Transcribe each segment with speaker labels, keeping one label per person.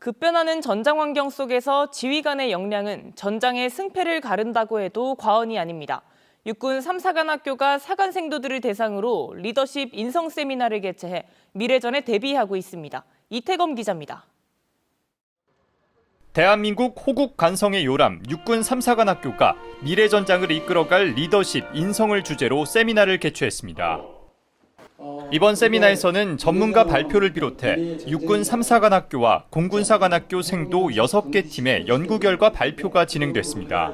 Speaker 1: 급변하는 전장 환경 속에서 지휘관의 역량은 전장의 승패를 가른다고 해도 과언이 아닙니다. 육군 3사관 학교가 사관 생도들을 대상으로 리더십 인성 세미나를 개최해 미래전에 대비하고 있습니다. 이태검 기자입니다.
Speaker 2: 대한민국 호국 간성의 요람 육군 3사관 학교가 미래전장을 이끌어갈 리더십 인성을 주제로 세미나를 개최했습니다. 이번 세미나에서는 전문가 발표를 비롯해 육군 3사관학교와 공군사관학교 생도 6개 팀의 연구 결과 발표가 진행됐습니다.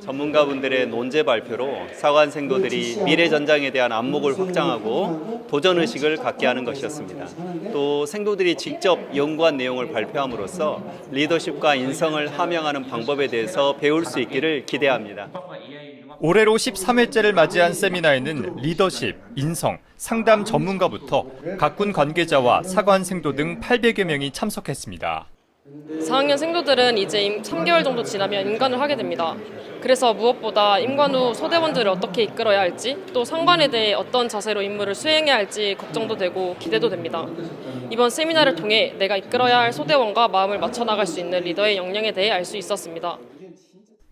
Speaker 3: 전문가분들의 논제 발표로 사관 생도들이 미래 전장에 대한 안목을 확장하고 도전 의식을 갖게 하는 것이었습니다. 또 생도들이 직접 연구한 내용을 발표함으로써 리더십과 인성을 함양하는 방법에 대해서 배울 수 있기를 기대합니다.
Speaker 2: 올해로 13회째를 맞이한 세미나에는 리더십, 인성, 상담 전문가부터 각군 관계자와 사관 생도 등 800여 명이 참석했습니다.
Speaker 4: 4학년 생도들은 이제 임- 3개월 정도 지나면 임관을 하게 됩니다. 그래서 무엇보다 임관 후 소대원들을 어떻게 이끌어야 할지 또 상관에 대해 어떤 자세로 임무를 수행해야 할지 걱정도 되고 기대도 됩니다. 이번 세미나를 통해 내가 이끌어야 할 소대원과 마음을 맞춰 나갈 수 있는 리더의 역량에 대해 알 수 있었습니다.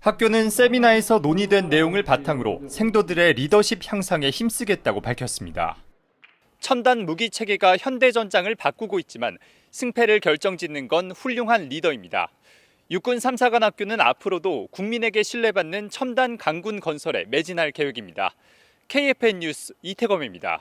Speaker 2: 학교는 세미나에서 논의된 내용을 바탕으로 생도들의 리더십 향상에 힘쓰겠다고 밝혔습니다. 첨단 무기 체계가 현대 전장을 바꾸고 있지만 승패를 결정짓는 건 훌륭한 리더입니다. 육군 3사관 학교는 앞으로도 국민에게 신뢰받는 첨단 강군 건설에 매진할 계획입니다. KFN 뉴스 이태검입니다.